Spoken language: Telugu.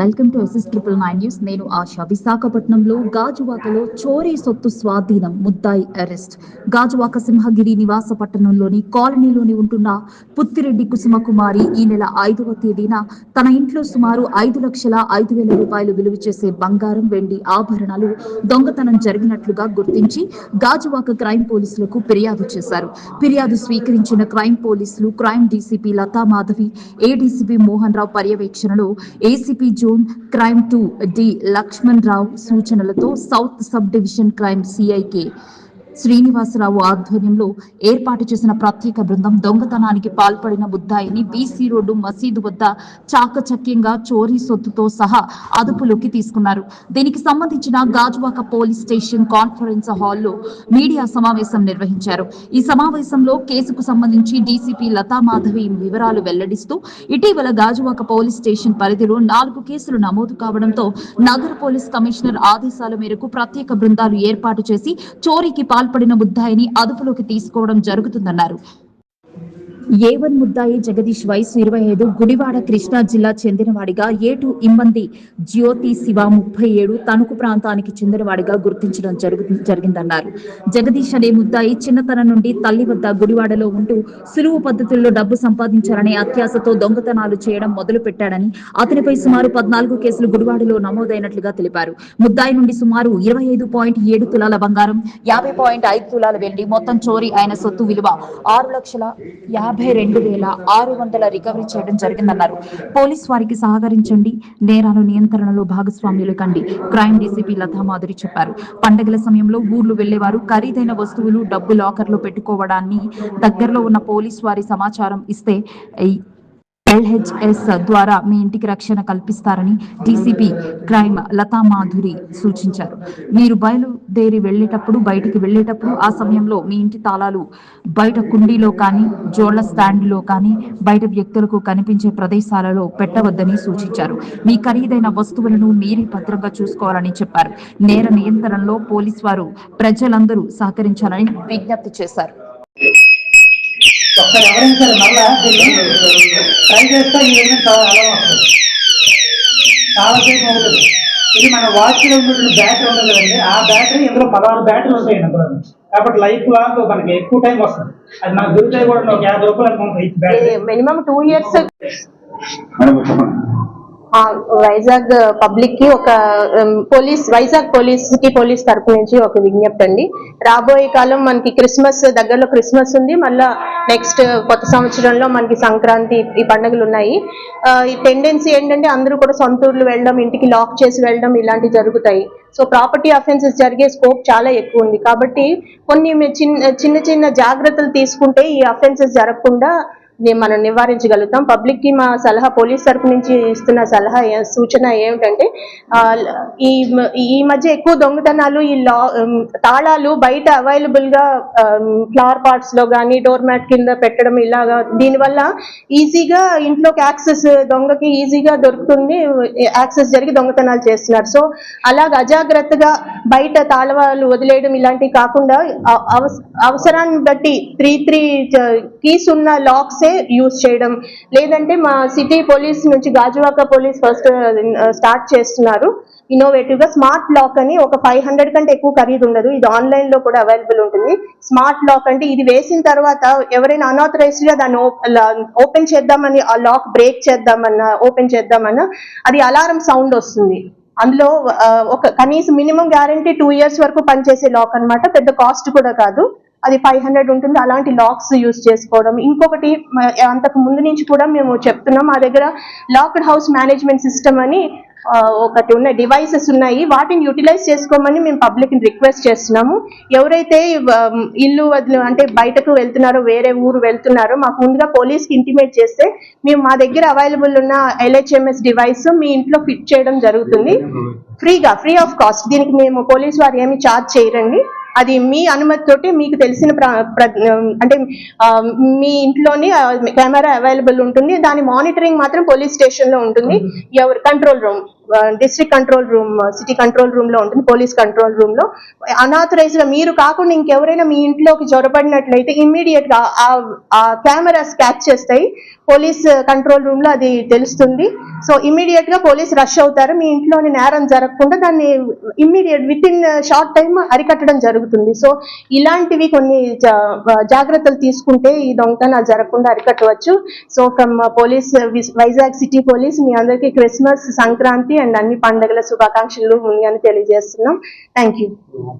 Welcome to SS triple nine news నేను ఆశ. విశాఖపట్నంలో గాజువాకలో చోరీ సొత్తు స్వాధీనం ముద్దాయి అరెస్ట్. గాజువాక సింహగిరి నివాస పట్టణంలోని కాలనీలోని ఉంటున్న పుత్తిరెడ్డి కుసుమకుమారి ఈ నెల ఐదవ తేదీన తన ఇంట్లో సుమారు ఐదు లక్షల ఐదు వేల రూపాయలు విలువ చేసే బంగారం వెండి ఆభరణాలు దొంగతనం జరిగినట్లుగా గుర్తించి గాజువాక క్రైమ్ పోలీసులకు ఫిర్యాదు చేశారు. ఫిర్యాదు స్వీకరించిన క్రైమ్ పోలీసులు crime DCP Latha Madhavi ADCP Mohan Rao పర్యవేక్షణలో ACP zone crime two D Lakshman Rao సూచనలతో south sub division crime సిఐకే Srinivasarao ఆధ్వర్యంలో ఏర్పాటు చేసిన ప్రత్యేక బృందం దొంగతనానికి పాల్పడిన ముద్దాయిని బీసీ రోడ్డు మసీదు వద్ద చాకచక్యంగా చోరీ సొత్తుతో సహా అదుపులోకి తీసుకున్నారు. దీనికి సంబంధించిన గాజువాక పోలీస్ స్టేషన్ కాన్ఫరెన్స్ హాల్లో మీడియా సమావేశం నిర్వహించారు. ఈ సమావేశంలో కేసుకు సంబంధించి డీసీపీ లతా మాధవి వివరాలు వెల్లడిస్తూ ఇటీవల గాజువాక పోలీస్ స్టేషన్ పరిధిలో నాలుగు కేసులు నమోదు కావడంతో నగర పోలీస్ కమిషనర్ ఆదేశాల మేరకు ప్రత్యేక బృందాలు ఏర్పాటు చేసి చోరీకి పాల్పడిన ముద్దాయిని అదుపులోకి తీసుకోవడం జరుగుతుందన్నారు. ఏ వన్ ముద్దాయి జగదీష్ వయసు ఇరవై ఐదు గుడివాడ కృష్ణా జిల్లా చెందినవాడిగా ఏటు ఇమ్మంది జ్యోతి శివ ముప్పై ఏడు తణుకు ప్రాంతానికి చెందినవాడిగా గుర్తించడం జరుగు జరిగిందన్నారు. జగదీష్ అనే ముద్దాయి చిన్నతనం నుండి తల్లి వద్ద గుడివాడలో ఉంటూ సులువు పద్ధతుల్లో డబ్బు సంపాదించాలనే అత్యాశతో దొంగతనాలు చేయడం మొదలు పెట్టాడని అతనిపై సుమారు పద్నాలుగు కేసులు గుడివాడలో నమోదైనట్లుగా తెలిపారు. ముద్దాయి నుండి సుమారు ఇరవై ఐదు పాయింట్ ఏడు తులాల బంగారం యాభై పాయింట్ ఐదు తులాల వెండి మొత్తం చోరీ అయిన సొత్తు విలువ ఆరు లక్షల యాభై రెండు వేల ఆరు వందల రికవరీ చేయడం జరిగిందన్నారు. పోలీస్ వారికి సహకరించండి. నేరాల నియంత్రణలో భాగస్వామ్యులు కండి క్రైమ్ డీసీపీ లతా మాధురి చెప్పారు. పండగల సమయంలో ఊర్లు వెళ్ళేవారు ఖరీదైన వస్తువులు డబ్బు లాకర్లో పెట్టుకోవడాన్ని దగ్గరలో ఉన్న పోలీస్ వారి సమాచారం ఇస్తే ఎల్హెచ్ఎస్ ద్వారా మీ ఇంటికి రక్షణ కల్పిస్తారని డీసీపీ క్రైమ్ లతా మాధురి సూచించారు. మీరు బయలుదేరి వెళ్ళేటప్పుడు బయటికి వెళ్ళేటప్పుడు ఆ సమయంలో మీ ఇంటి తాళాలు బయట కుండీలో కానీ జోళ్ళ స్టాండ్లో కానీ బయట వ్యక్తులకు కనిపించే ప్రదేశాలలో పెట్టవద్దని సూచించారు. మీ ఖరీదైన వస్తువులను మీరే భద్రంగా చూసుకోవాలని చెప్పారు. నేర నియంత్రణలో పోలీస్ వారు ప్రజలందరూ సహకరించాలని విజ్ఞప్తి చేశారు. ఒకసారి ఎవరైనా సరే మళ్ళా దీన్ని ట్రై చేస్తే ఈ విధంగా చాలా అలవాటు వస్తుంది. చాలా సేపు అవుతుంది. ఇది మన వాచ్లో ఉన్నటువంటి బ్యాటరీ ఉంటుంది కదండి. ఆ బ్యాటరీ ఇందులో పదహారు బ్యాటరీలు ఉంటాయి అందులో. కాబట్టి లైఫ్ లాంగ్ మనకి ఎక్కువ టైం వస్తుంది. అది మనకు దొరికితే కూడా ఒక యాభై రూపాయలు బ్యాటరీ మినిమం టూ ఇయర్స్ అనుకుంటున్నాను వైజాగ్ పబ్లిక్కి ఒక పోలీస్ వైజాగ్ పోలీస్కి పోలీస్ తరపు నుంచి ఒక విజ్ఞప్తి అండి. రాబోయే కాలం మనకి క్రిస్మస్ దగ్గరలో క్రిస్మస్ ఉంది మళ్ళా నెక్స్ట్ కొత్త సంవత్సరంలో మనకి సంక్రాంతి ఈ పండుగలు ఉన్నాయి. ఈ టెండెన్సీ ఏంటంటే అందరూ కూడా సొంత ఊర్లు వెళ్ళడం ఇంటికి లాక్ చేసి వెళ్ళడం ఇలాంటివి జరుగుతాయి. సో ప్రాపర్టీ అఫెన్సెస్ జరిగే స్కోప్ చాలా ఎక్కువ ఉంది. కాబట్టి కొన్ని మీ చిన్న చిన్న చిన్న జాగ్రత్తలు తీసుకుంటే ఈ అఫెన్సెస్ జరగకుండా మనం నివారించగలుగుతాం. పబ్లిక్కి మా సలహా పోలీస్ తరపు నుంచి ఇస్తున్న సలహా సూచన ఏమిటంటే ఈ ఈ మధ్య ఎక్కువ దొంగతనాలు ఈ లా తాళాలు బయట అవైలబుల్గా ఫ్లవర్ పాట్స్లో కానీ డోర్ మ్యాట్ కింద పెట్టడం ఇలాగా దీనివల్ల ఈజీగా ఇంట్లోకి యాక్సెస్ దొంగకి ఈజీగా దొరుకుతుంది యాక్సెస్ జరిగి దొంగతనాలు చేస్తున్నారు. సో అలాగ అజాగ్రత్తగా బయట తాళవాలు వదిలేయడం ఇలాంటివి కాకుండా అవస- అవసరాన్ని బట్టి త్రీ త్రీ కీస్ ఉన్న లాక్సే యూజ్ చేయడం. లేదంటే మా సిటీ పోలీస్ నుంచి గాజువాక పోలీస్ ఫస్ట్ స్టార్ట్ చేస్తున్నారు. ఇన్నోవేటివ్గా స్మార్ట్ లాక్ అని ఒక ఫైవ్ హండ్రెడ్ కంటే ఎక్కువ ఖరీదు ఉండదు. ఇది ఆన్లైన్లో కూడా అవైలబుల్ ఉంటుంది. స్మార్ట్ లాక్ అంటే ఇది వేసిన తర్వాత ఎవరైనా అన్ఆథరైజ్డ్గా దాన్ని ఓపెన్ చేద్దామని ఆ లాక్ బ్రేక్ చేద్దామన్నా ఓపెన్ చేద్దామన్నా అది అలారం సౌండ్ వస్తుంది. అందులో uh, ఒక కనీసం మినిమం గ్యారంటీ టూ ఇయర్స్ వరకు పనిచేసే లాక్ అన్నమాట. పెద్ద కాస్ట్ కూడా కాదు. అది ఫైవ్ హండ్రెడ్ ఉంటుంది. అలాంటి లాక్స్ యూస్ చేసుకోవడం. ఇంకొకటి అంతకు ముందు నుంచి కూడా మేము చెప్తున్నాం మా దగ్గర లాక్డ్ హౌస్ మేనేజ్మెంట్ సిస్టమ్ అని ఒకటి ఉన్న డివైసెస్ ఉన్నాయి. వాటిని యూటిలైజ్ చేసుకోమని మేము పబ్లిక్ రిక్వెస్ట్ చేస్తున్నాము. ఎవరైతే ఇల్లు వదిలి అంటే బయటకు వెళ్తున్నారో వేరే ఊరు వెళ్తున్నారో మాకు ముందుగా పోలీస్కి ఇంటిమేట్ చేస్తే మేము మా దగ్గర అవైలబుల్ ఉన్న ఎల్హెచ్ఎంఎస్ డివైస్ మీ ఇంట్లో ఫిట్ చేయడం జరుగుతుంది. ఫ్రీగా ఫ్రీ ఆఫ్ కాస్ట్ దీనికి మేము పోలీస్ వారు ఏమి ఛార్జ్ చేయరండి. అది మీ అనుమతితోటి మీకు తెలిసిన అంటే మీ ఇంట్లోని కెమెరా అవైలబుల్ ఉంటుంది. దాని మానిటరింగ్ మాత్రం పోలీస్ స్టేషన్లో ఉంటుంది ఎవరు control room. District control room city control రూమ్లో ఉంటుంది పోలీస్ కంట్రోల్ రూమ్లో. అనాథరైజ్గా మీరు కాకుండా ఇంకెవరైనా మీ ఇంట్లోకి జొరబడినట్లయితే ఇమ్మీడియట్గా ఆ- కెమెరాస్ క్యాచ్ చేస్తాయి. పోలీస్ కంట్రోల్ రూమ్లో అది తెలుస్తుంది. సో ఇమ్మీడియట్గా పోలీస్ రష్ అవుతారు. మీ ఇంట్లోని నేరం జరగకుండా దాన్ని immediate within short time అరికట్టడం జరుగుతుంది. సో ఇలాంటివి కొన్ని జా- జాగ్రత్తలు తీసుకుంటే ఈ దొంగతనాలు జరగకుండా అరికట్టవచ్చు. So from police Vizag city police మీ అందరికీ క్రిస్మస్ సంక్రాంతి అండ్. అన్ని పండుగల శుభాకాంక్షలు ముందుగానే తెలియజేస్తున్నాం. Thank you